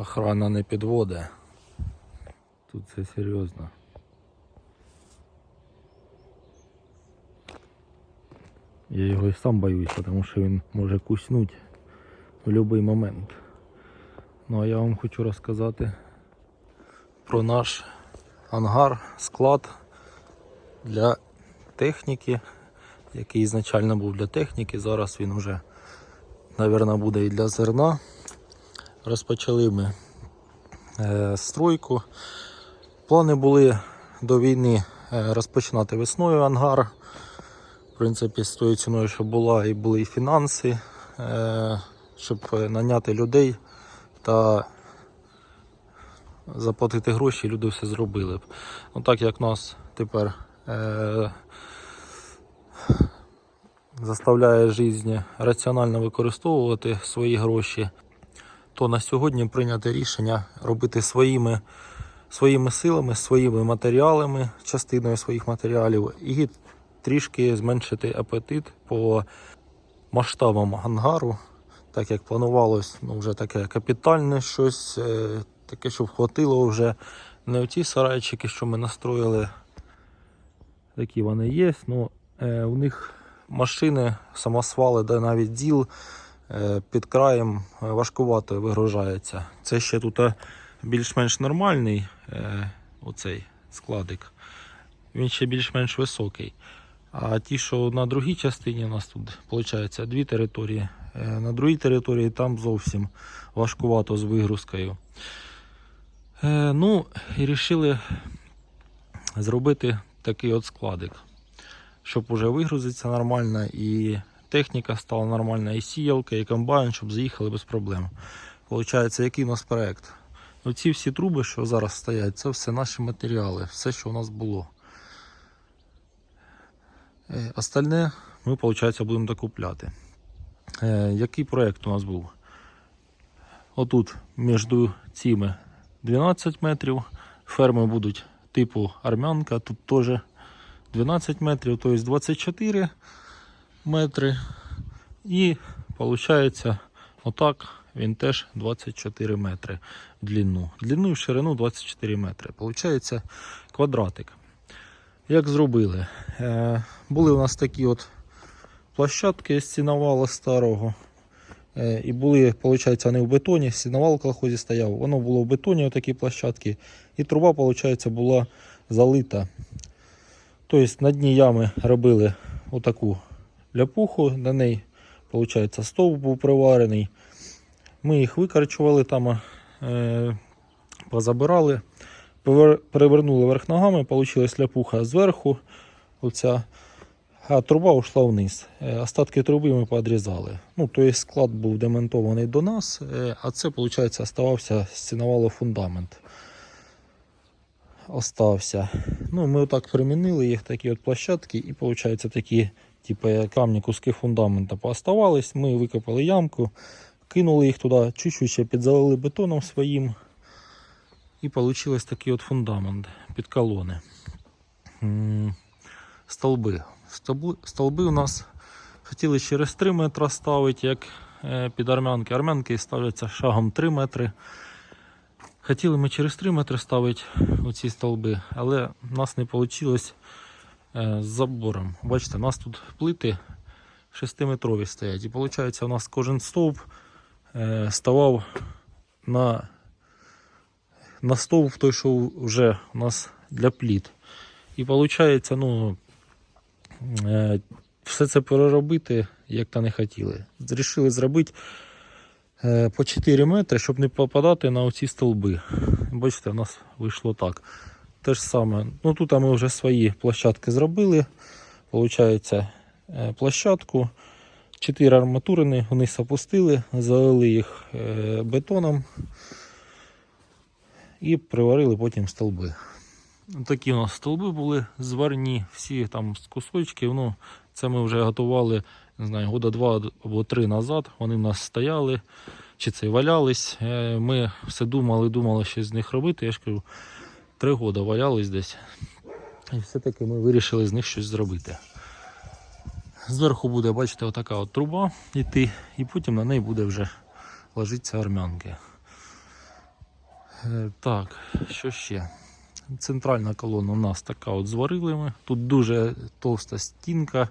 Охрана не підводе. Тут це серйозно. Я його і сам боюсь, тому що він може куснути в будь-який момент. Ну а я вам хочу розказати про наш ангар, склад для техніки, який ізначально був для техніки. Зараз він вже, мабуть, буде і для зерна. Розпочали ми е, стройку. Плани були до війни е, розпочинати весною ангар. В принципі, з тою ціною, що була, і були і фінанси, е, щоб наняти людей та заплатити гроші, люди все зробили б. Ну так як нас тепер заставляє життя раціонально використовувати свої гроші, то на сьогодні прийнято рішення робити своїми, своїми силами, своїми матеріалами, частиною своїх матеріалів і трішки зменшити апетит по масштабам ангару, так як планувалось ну, вже таке капітальне щось, е, таке, щоб хватило вже не оті сарайчики, що ми настроїли. Такі вони є. Ну, е, у них машини, самосвали, де навіть діл під краєм е, важкувато вигружається. Це ще тут е, більш-менш нормальний е, оцей складик. Він ще більш-менш високий. А ті, що на другій частині у нас тут виходить дві території. е, На другій території там зовсім важкувато з вигрузкою. Е, Ну і вирішили зробити такий от складик, щоб уже вигрузитися нормально і техніка стала нормальна, і сіялка, і комбайн, щоб заїхали без проблем. Получається, який у нас проект? Оці всі труби, що зараз стоять, це все наші матеріали, все, що у нас було. Е, Остальне ми, виходить, будемо докупляти. Е, Який проект у нас був? Отут між цими 12 метрів. Ферми будуть типу армянка, тут теж 12 метрів, тобто 24 метри. І виходить, отак він теж 24 метри в длину. Длину і в ширину 24 метри. Получається квадратик. Як зробили? Е, були у нас такі от площадки з стіновала старого. Е, і були, виходить, вони в бетоні, стіновал в колхозі стояв. Воно було в бетоні, отакі площадки. І труба, виходить, була залита. Тобто на дні ями робили отаку ляпуху, на неї, виходить, стовп був приварений. Ми їх викарчували там, е, позабирали, перевернули верх ногами, вийшла ляпуха зверху, оця, а труба ушла вниз. Е, Остатки труби ми подрізали. Ну, тобто склад був демонтований до нас, е, а це, виходить, оставався стіновало фундамент. Остався. Ну, ми отак примінили їх, такі от площадки, і виходить такі, типу, камні куски фундамента пооставались. Ми викопали ямку, кинули їх туди, чуть-чуть ще підзалили бетоном своїм. І вийшов такий от фундамент під колони. Столби, столби у нас хотіли через 3 метри ставити, як е, під армянки. Армянки ставляться шагом 3 метри. Хотіли ми через 3 метри ставити оці столби, але в нас не вийшло з забором. Бачите, у нас тут плити 6-метрові стоять. І виходить, у нас кожен стовп е, ставав на, на стовп той, що вже у нас для пліт. І виходить, ну, е, все це переробити, як то не хотіли. Рішили зробити е, по 4 метри, щоб не попадати на оці столби. Бачите, у нас вийшло так. Те ж саме. Ну тут ми вже свої площадки зробили. Получається, е, площадку. 4 арматурини вниз опустили, залили їх е, бетоном і приварили потім столби. Такі у нас столби були зварні, всі там з кусочків. Ну, це ми вже готували не знаю, года два або три назад. Вони в нас стояли, чи це валялись. Е, Ми все думали, думали, що з них робити. Я ж кажу, три роки валялись десь. І все-таки ми вирішили з них щось зробити. Зверху буде, бачите, отака от труба йти, і потім на неї буде вже ложитися армянки. Е, Так, що ще? Центральна колона у нас така от зварили ми. Тут дуже товста стінка.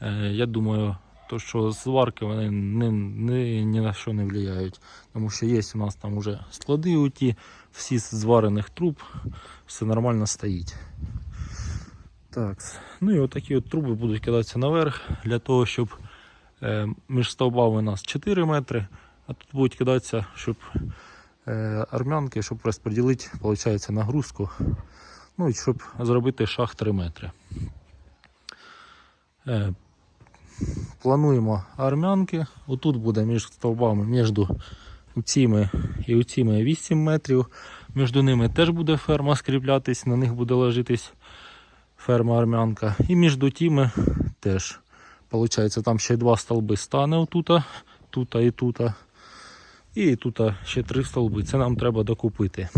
Е, Я думаю, то, що зварки вони ні, ні, ні на що не впливають. Тому що є у нас там вже склади оті, всі з зварених труб, все нормально стоїть. Так, ну і отакі от труби будуть кидатися наверх для того, щоб е, між стовбами у нас 4 метри, а тут будуть кидатися, щоб е, армянки, щоб розподілити, виходить, нагрузку. Ну і щоб зробити шах 3 метри. Е, плануємо армянки. Отут буде між стовбами, між цими і цими 8 метрів. Між ними теж буде ферма скріплятись, на них буде ложитись ферма армянка. І між тими теж. Получається, там ще два столби стане отута, тута і тута. І тут ще три столби. Це нам треба докупити.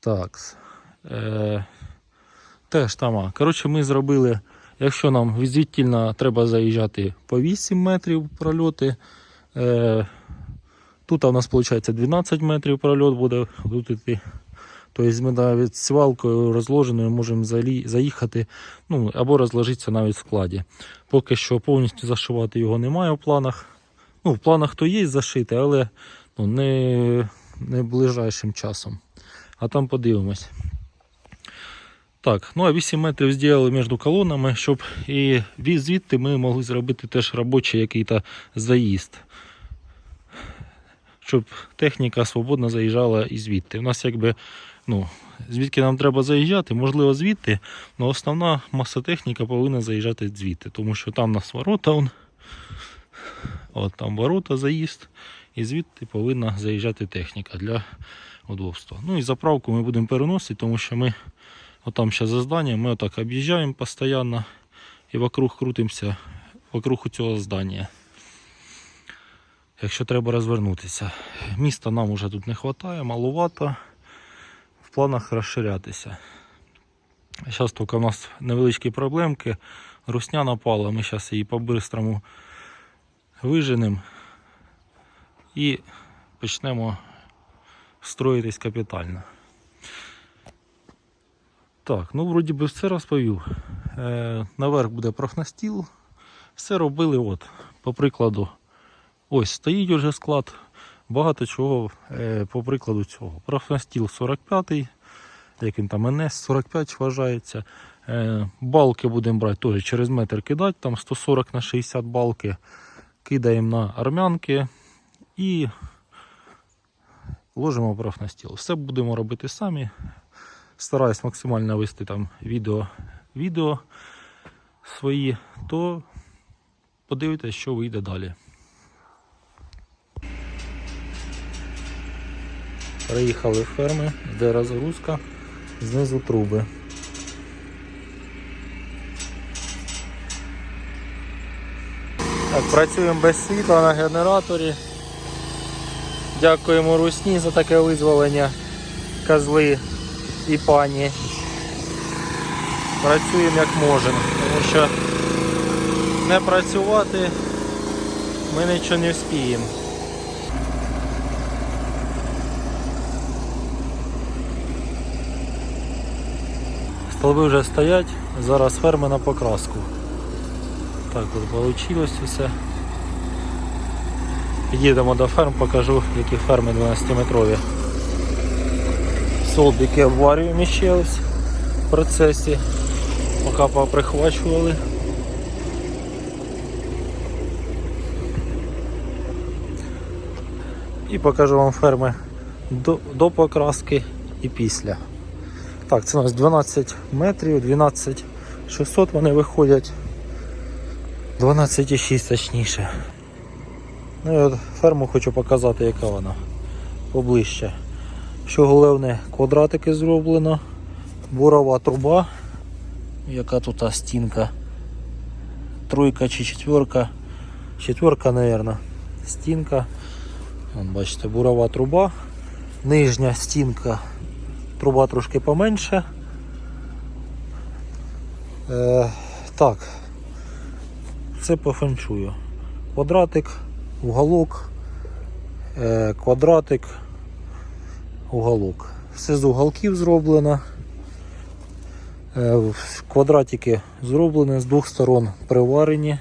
Так. Е, теж там. Коротше, ми зробили, якщо нам візитільно треба заїжджати по 8 метрів прольоти. Е, тут у нас виходить 12 метрів прольот буде. Тут іти. Тобто ми навіть свалкою розложеною можемо заїхати ну, або розложитися навіть в складі. Поки що повністю зашивати його немає в планах. Ну, в планах то є зашити, але ну, не, не ближайшим часом. А там подивимось. Так, ну а 8 метрів зробили між колонами, щоб і звідти ми могли зробити теж робочий який-то заїзд. Щоб техніка свободно заїжджала і звідти. У нас якби, ну, звідки нам треба заїжджати, можливо, звідти, але основна маса техніка повинна заїжджати звідти, тому що там у нас ворота. Он, От там ворота, заїзд, і звідти повинна заїжджати техніка для удобства. Ну і заправку ми будемо переносити, тому що ми отам ще за зданням, ми отак об'їжджаємо постійно і вокруг крутимося вокруг цього здання. Якщо треба розвернутися. Міста нам уже тут не вистачає, маловато. В планах розширятися. Зараз тільки у нас невеличкі проблемки. Русня напала, ми зараз її по-бистрому виженемо і почнемо строїтись капітально. Так, ну вроді би все розповів. Е, наверх буде профнастіл. Все робили, от, по прикладу, ось стоїть уже склад. Багато чого е, по прикладу цього. Профнастіл 45-й, як він там НС 45 вважається. Е, балки будемо брати теж через метр кидати, там 140 на 60 балки кидаємо на армянки і ложимо профнастіл. Все будемо робити самі. Стараюсь максимально вести там відео, відео свої, то подивитесь, що вийде далі. Приїхали ферми, де розгрузка, знизу труби. Так, працюємо без світла на генераторі. Дякуємо Русні за таке визволення козли і пані. Працюємо як можемо, тому що не працювати ми нічого не вспіємо. Столби вже стоять, зараз ферми на покраску. Так от вийшло все. Під'їдемо до ферм, покажу, які ферми 12-метрові. Солбики ще ось в процесі, поки поприхвачували. І покажу вам ферми до, до покраски і після. Так, це у нас 12 метрів, 12 600 вони виходять. 12,6 точніше. Ну і от ферму хочу показати, яка вона поближче. Що головне, квадратики зроблено, бурова труба, яка тут стінка. Тройка чи четверка. Четверка, мабуть. Стінка. Вон, бачите, бурова труба. Нижня стінка, труба трошки поменше. Е, так, це по. Квадратик, уголок, е, квадратик, уголок. Все з уголків зроблено. Е, Квадратики зроблені з двох сторон приварені.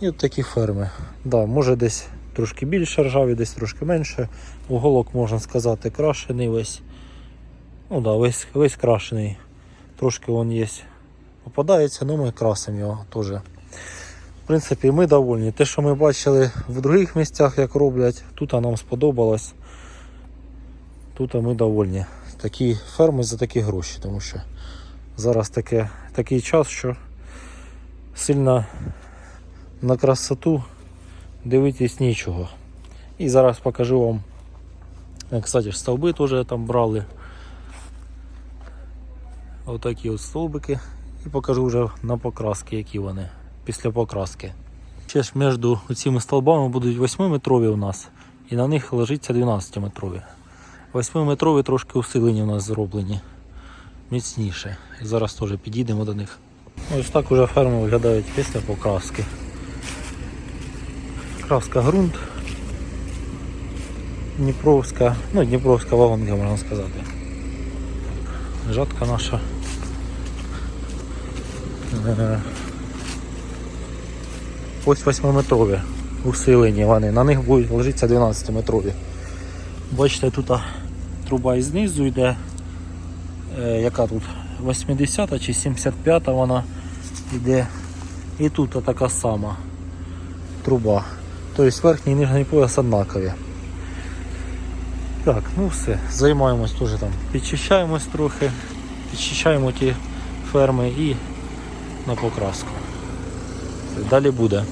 І от такі ферми. Да, може десь трошки більше ржаві, десь трошки менше. Уголок, можна сказати, крашений весь. Ну да, весь, весь крашений. Трошки він є. Попадається, але ми красимо його теж. В принципі, ми довольні. Те, що ми бачили в других місцях, як роблять, тут нам сподобалось. Тут ми довольні. Такі ферми за такі гроші, тому що зараз таке, такий час, що сильно на красоту дивитись нічого. І зараз покажу вам. е, Кстати, стовби теж там брали. Отакі от стовбики. І покажу вже на покраски, які вони після покраски. Ще ж між цими столбами будуть 8-метрові у нас, і на них лежиться 12-метрові. 8-метрові трошки усилені у нас зроблені. Міцніше. І зараз теж підійдемо до них. Ось так уже ферми виглядають після покраски. Краска ґрунт. Дніпровська, ну Дніпровська вагонка можна сказати. Жатка наша. Ось 8-метрові усилені вони. На них будуть лежитися 12-метрові. Бачите, тут труба і знизу йде. Е, яка тут? 80 чи 75 вона йде. І тут така сама труба. Тобто верхній і нижній пояс однакові. Так, ну все, займаємось теж там. Підчищаємось трохи, підчищаємо ті ферми і на покраску. Далі буде.